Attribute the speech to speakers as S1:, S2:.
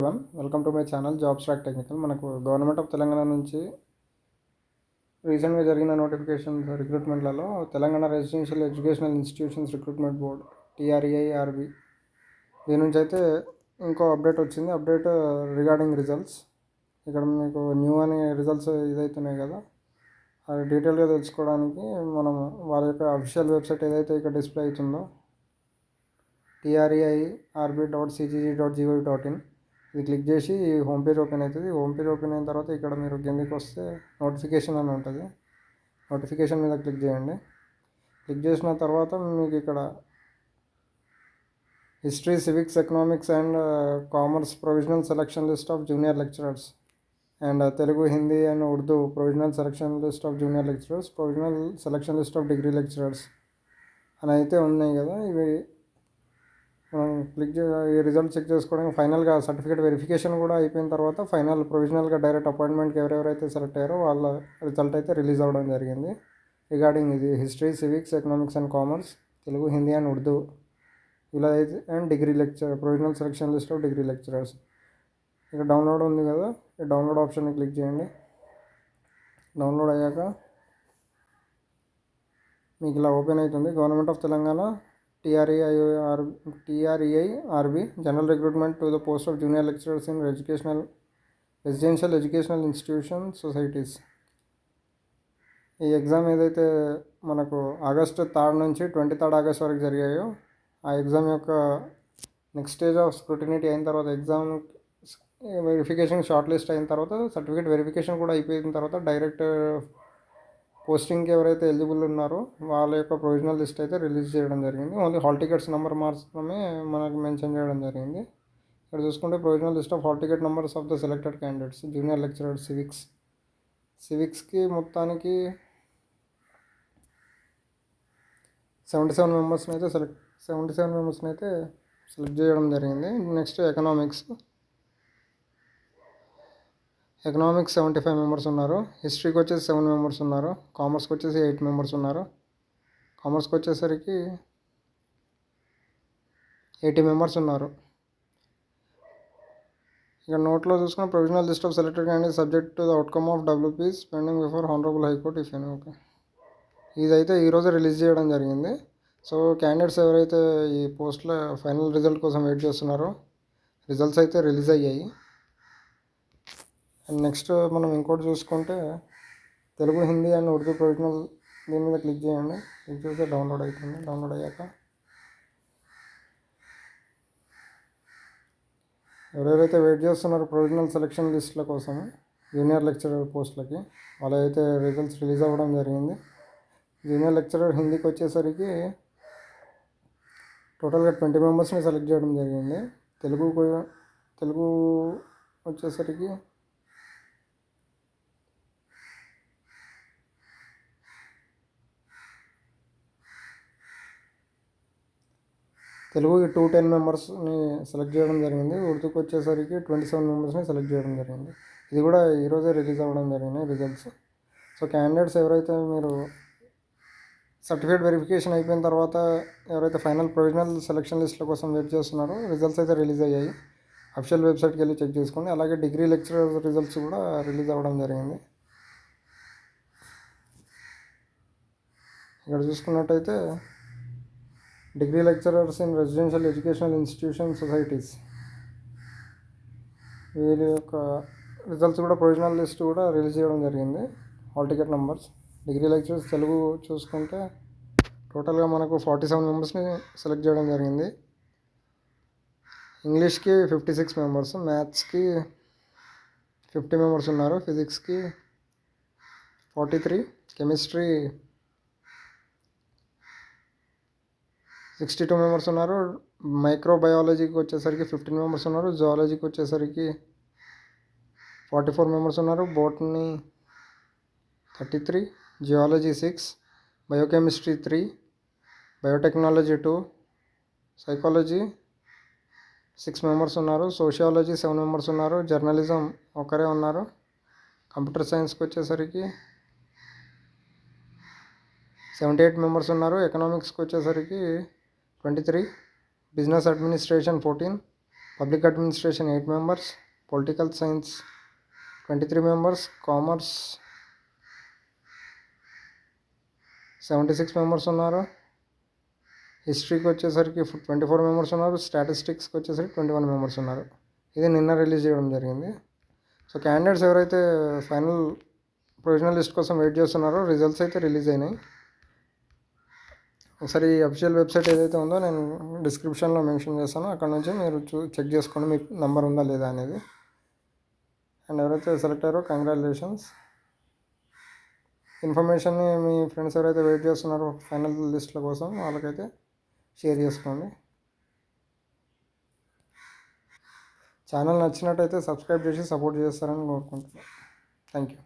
S1: One welcome to my channel jobs track technical మనకు government of Telangana నుంచి రీసెంట్గా జరిగిన notifications రిక్రూట్మెంట్లలో Telangana residential educational institutions recruitment board TREIRB దీని నుంచి అయితే ఇంకో అప్డేట్ వచ్చింది. అప్డేట్ రిగార్డింగ్ రిజల్ట్స్ ఇక్కడ మీకు న్యూ అని రిజల్ట్స్ ఇదవుతున్నాయి కదా. అది డీటెయిల్గా తెలుసుకోవడానికి మనం వాళ్ళ యొక్క అఫీషియల్ వెబ్సైట్ ఏదైతే ఇక్కడ డిస్ప్లే అవుతుందో TREI RB dot CGG dot GOV dot IN ఇది క్లిక్ చేసి హోమ్ పేజ్ ఓపెన్ అవుతుంది. హోమ్ పేజ్ ఓపెన్ అయిన తర్వాత ఇక్కడ మీరు కిందకి వస్తే నోటిఫికేషన్ అని ఉంటుంది. నోటిఫికేషన్ మీద క్లిక్ చేయండి. క్లిక్ చేసిన తర్వాత మీకు ఇక్కడ history civics economics and commerce provisional selection list of junior lecturers and Telugu Hindi and Urdu provisional selection list of junior lecturers provisional selection list of degree lecturers అని అయితే ఉన్నాయి కదా. ఇవి మనం క్లిక్ చే ఈ రిజల్ట్ చెక్ చేసుకోవడానికి ఫైనల్గా సర్టిఫికేట్ వెరిఫికేషన్ కూడా అయిపోయిన తర్వాత ఫైనల్ ప్రొవిజనల్గా డైరెక్ట్ అపాయింట్మెంట్కి ఎవరెవరైతే సెలెక్ట్ అయ్యారో వాళ్ళ రిజల్ట్ అయితే రిలీజ్ అవ్వడం జరిగింది. రిగార్డింగ్ ఇది history civics economics and commerce Telugu Hindi and Urdu. ఇలా అయితే and degree lecture provisional selection list of degree lecturers ఇక్కడ డౌన్లోడ్ ఉంది కదా ఈ డౌన్లోడ్ ఆప్షన్ని క్లిక్ చేయండి. డౌన్లోడ్ అయ్యాక మీకు ఇలా ఓపెన్ అవుతుంది. Government of Telangana TREI R TREI general recruitment to the post of junior lecturers in educational residential educational institution societies ఈ ఎగ్జామ్ ఏదైతే మనకు ఆగస్టు థర్డ్ నుంచి ట్వంటీ థర్డ్ ఆగస్ట్ వరకు జరిగాయో ఆ ఎగ్జామ్ యొక్క నెక్స్ట్ స్టేజ్ ఆఫ్ స్క్రూటినిటీ అయిన తర్వాత ఎగ్జామ్ వెరిఫికేషన్ షార్ట్ లిస్ట్ అయిన తర్వాత సర్టిఫికేట్ వెరిఫికేషన్ కూడా అయిపోయిన తర్వాత డైరెక్ట్ పోస్టింగ్కి ఎవరైతే ఎలిజిబుల్ ఉన్నారో వాళ్ళ యొక్క ప్రొవిజనల్ లిస్ట్ అయితే రిలీజ్ చేయడం జరిగింది. ఓన్లీ హాల్ టికెట్స్ నెంబర్ మాత్రమే మనకు మెన్షన్ చేయడం జరిగింది. ఇక్కడ చూసుకుంటే provisional list of hall ticket numbers of the selected candidates junior lecturer civics. సివిక్స్కి మొత్తానికి సెవెంటీ సెవెన్ మెంబర్స్ని అయితే సెలెక్ట్ సెవెంటీ సెవెన్ మెంబర్స్ని అయితే సెలెక్ట్ చేయడం జరిగింది. Next economics. Economics seventy five members ఉన్నారు. హిస్టరీకి వచ్చేసి సెవెన్ మెంబర్స్ ఉన్నారు. కామర్స్కి వచ్చేసి ఎయిట్ మెంబర్స్ ఉన్నారు. కామర్స్కి వచ్చేసరికి ఎయిటీ మెంబర్స్ ఉన్నారు. ఇక నోట్లో చూసుకున్న provisional list of selected candidate subject to the outcome of డబ్ల్యూపీస్ pending before honourable high court if any okay ఇదైతే ఈరోజు రిలీజ్ చేయడం జరిగింది. సో క్యాండిడేట్స్ ఎవరైతే ఈ పోస్ట్లో ఫైనల్ రిజల్ట్ కోసం వెయిట్ చేస్తున్నారో రిజల్ట్స్ అయితే రిలీజ్ అయ్యాయి. అండ్ నెక్స్ట్ మనం ఇంకోటి చూసుకుంటే తెలుగు హిందీ అండ్ ఉర్దూ ప్రొవిజనల్ దీని మీద క్లిక్ చేయండి. క్లిక్ చేస్తే డౌన్లోడ్ అవుతుంది డౌన్లోడ్ అయ్యాక ఎవరెవరైతే వెయిట్ చేస్తున్నారో ప్రొవిజనల్ సెలక్షన్ లిస్టుల కోసం జూనియర్ లెక్చరర్ పోస్టులకి వాళ్ళైతే రిజల్ట్స్ రిలీజ్ అవ్వడం జరిగింది. జూనియర్ లెక్చరర్ హిందీకి వచ్చేసరికి టోటల్గా ట్వంటీ మెంబర్స్ని సెలెక్ట్ చేయడం జరిగింది. తెలుగు తెలుగు వచ్చేసరికి తెలుగుకి టూ టెన్ మెంబర్స్ని సెలెక్ట్ చేయడం జరిగింది. ఉర్దూకి వచ్చేసరికి ట్వంటీ సెవెన్ మెంబర్స్ని సెలెక్ట్ చేయడం జరిగింది. ఇది కూడా ఈరోజే రిలీజ్ అవ్వడం జరిగింది రిజల్ట్స్ సో క్యాండిడేట్స్ ఎవరైతే మీరు సర్టిఫికేట్ వెరిఫికేషన్ అయిపోయిన తర్వాత ఎవరైతే ఫైనల్ ప్రొవిజనల్ సెలక్షన్ లిస్టుల కోసం వెయిట్ చేస్తున్నారో రిజల్ట్స్ అయితే రిలీజ్ అయ్యాయి. అఫిషియల్ వెబ్సైట్కి వెళ్ళి చెక్ చేసుకోండి. అలాగే డిగ్రీ లెక్చరర్ రిజల్ట్స్ కూడా రిలీజ్ అవ్వడం జరిగింది. ఇక్కడ చూసుకున్నట్టయితే degree lecturers in residential educational institution societies. వీరి యొక్క రిజల్ట్స్ కూడా ప్రొవిజనల్ లిస్ట్ కూడా రిలీజ్ చేయడం జరిగింది. Hall ticket numbers. Degree lecturers Telugu చూసుకుంటే టోటల్గా మనకు ఫార్టీ సెవెన్ మెంబర్స్ని సెలెక్ట్ చేయడం జరిగింది. ఇంగ్లీష్కి ఫిఫ్టీ సిక్స్ మెంబర్స్ మ్యాథ్స్కి ఫిఫ్టీ మెంబర్స్ ఉన్నారు ఫిజిక్స్కి forty three chemistry sixty two members ఉన్నారు. మైక్రోబయాలజీకి వచ్చేసరికి ఫిఫ్టీన్ మెంబర్స్ ఉన్నారు. జువాలజీకి వచ్చేసరికి ఫార్టీ ఫోర్ మెంబర్స్ ఉన్నారు. Botany thirty three geology six biochemistry three biotechnology two psychology six members ఉన్నారు. సోషియాలజీ సెవెన్ మెంబర్స్ ఉన్నారు. జర్నలిజం ఒకరే ఉన్నారు. కంప్యూటర్ సైన్స్కి వచ్చేసరికి సెవెంటీ ఎయిట్ మెంబర్స్ ఉన్నారు. ఎకనామిక్స్కి వచ్చేసరికి twenty three business administration fourteen public administration eight members political science twenty three members commerce seventy six members ఉన్నారు హిస్టరీకి వచ్చేసరికి ట్వంటీ ఫోర్ మెంబర్స్ ఉన్నారు. స్టాటిస్టిక్స్కి వచ్చేసరికి ట్వంటీ వన్ మెంబర్స్ ఉన్నారు. ఇది నిన్న రిలీజ్ చేయడం జరిగింది. సో క్యాండిడేట్స్ ఎవరైతే ఫైనల్ ప్రొవిజనల్ లిస్ట్ కోసం వెయిట్ చేస్తున్నారో రిజల్ట్స్ అయితే రిలీజ్ అయినాయి. ఒకసారి ఈ అఫిషియల్ వెబ్సైట్ ఏదైతే ఉందో నేను డిస్క్రిప్షన్లో మెన్షన్ చేస్తాను. అక్కడ నుంచి మీరు చూ చెక్ చేసుకోండి మీకు నెంబర్ ఉందా లేదా అనేది. అండ్ ఎవరైతే సెలెక్ట్ అయ్యారో కంగ్రాచులేషన్స్. ఇన్ఫర్మేషన్ని మీ ఫ్రెండ్స్ ఎవరైతే వెయిట్ చేస్తున్నారో ఫైనల్ లిస్ట్ల కోసం వాళ్ళకైతే షేర్ చేసుకోండి. ఛానల్ నచ్చినట్టయితే సబ్స్క్రైబ్ చేసి సపోర్ట్ చేస్తారని కోరుకుంటున్నాను. Thank you.